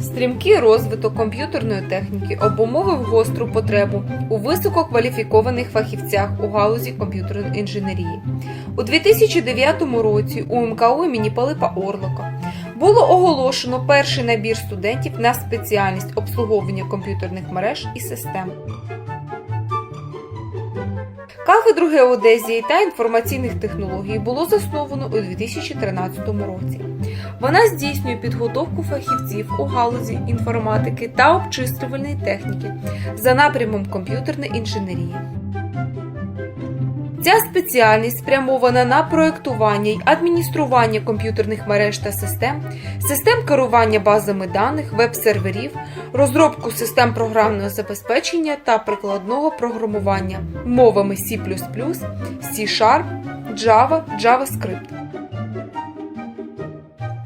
Стрімкий розвиток комп'ютерної техніки обумовив гостру потребу у висококваліфікованих фахівцях у галузі комп'ютерної інженерії. У 2009 році у МКУ імені Пилипа Орлока було оголошено перший набір студентів на спеціальність обслуговування комп'ютерних мереж і систем. Кафедру геодезії та інформаційних технологій було засновано у 2013 році. Вона здійснює підготовку фахівців у галузі інформатики та обчислювальної техніки за напрямом комп'ютерної інженерії. Ця спеціальність спрямована на проєктування й адміністрування комп'ютерних мереж та систем, систем керування базами даних, веб-серверів, розробку систем програмного забезпечення та прикладного програмування мовами C++, C-Sharp, Java, JavaScript.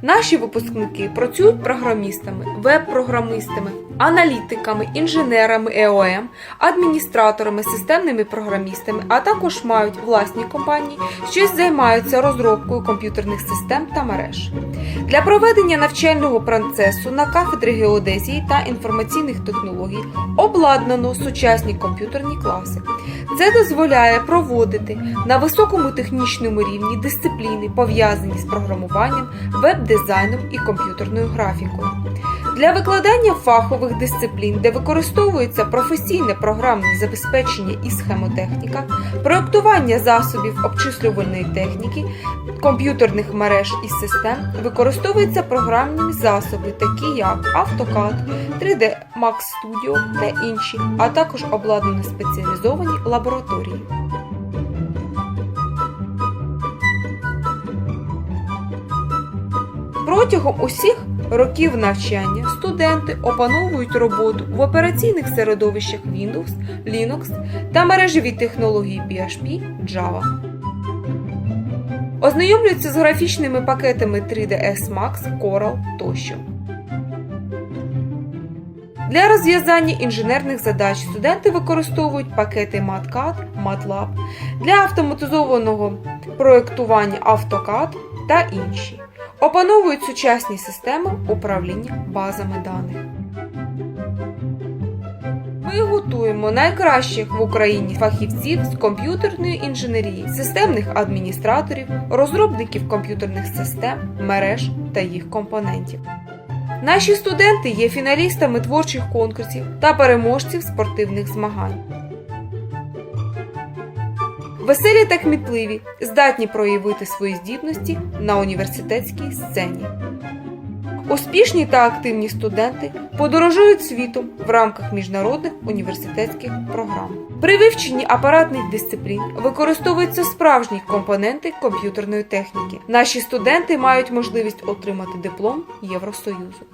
Наші випускники працюють програмістами, веб-програмистами, аналітиками, інженерами ЕОМ, адміністраторами, системними програмістами, а також мають власні компанії, що займаються розробкою комп'ютерних систем та мереж. Для проведення навчального процесу на кафедрі геодезії та інформаційних технологій обладнано сучасні комп'ютерні класи. Це дозволяє проводити на високому технічному рівні дисципліни, пов'язані з програмуванням, веб-дизайном і комп'ютерною графікою. Для викладання фахових дисциплін, де використовується професійне програмне забезпечення і схемотехніка, проєктування засобів обчислювальної техніки, комп'ютерних мереж і систем, використовуються програмні засоби, такі як AutoCAD, 3D Max Studio та інші, а також обладнані спеціалізовані лабораторії. Протягом усіх років навчання студенти опановують роботу в операційних середовищах Windows, Linux та мережеві технології PHP, Java. Ознайомлюються з графічними пакетами 3ds Max, Coral тощо. Для розв'язання інженерних задач студенти використовують пакети MATCAD, MATLAB, для автоматизованого проєктування AutoCAD та інші. Опановують сучасні системи управління базами даних. Ми готуємо найкращих в Україні фахівців з комп'ютерної інженерії, системних адміністраторів, розробників комп'ютерних систем, мереж та їх компонентів. Наші студенти є фіналістами творчих конкурсів та переможців спортивних змагань. Веселі та кмітливі, здатні проявити свої здібності на університетській сцені. Успішні та активні студенти подорожують світом в рамках міжнародних університетських програм. При вивченні апаратних дисциплін використовуються справжні компоненти комп'ютерної техніки. Наші студенти мають можливість отримати диплом Євросоюзу.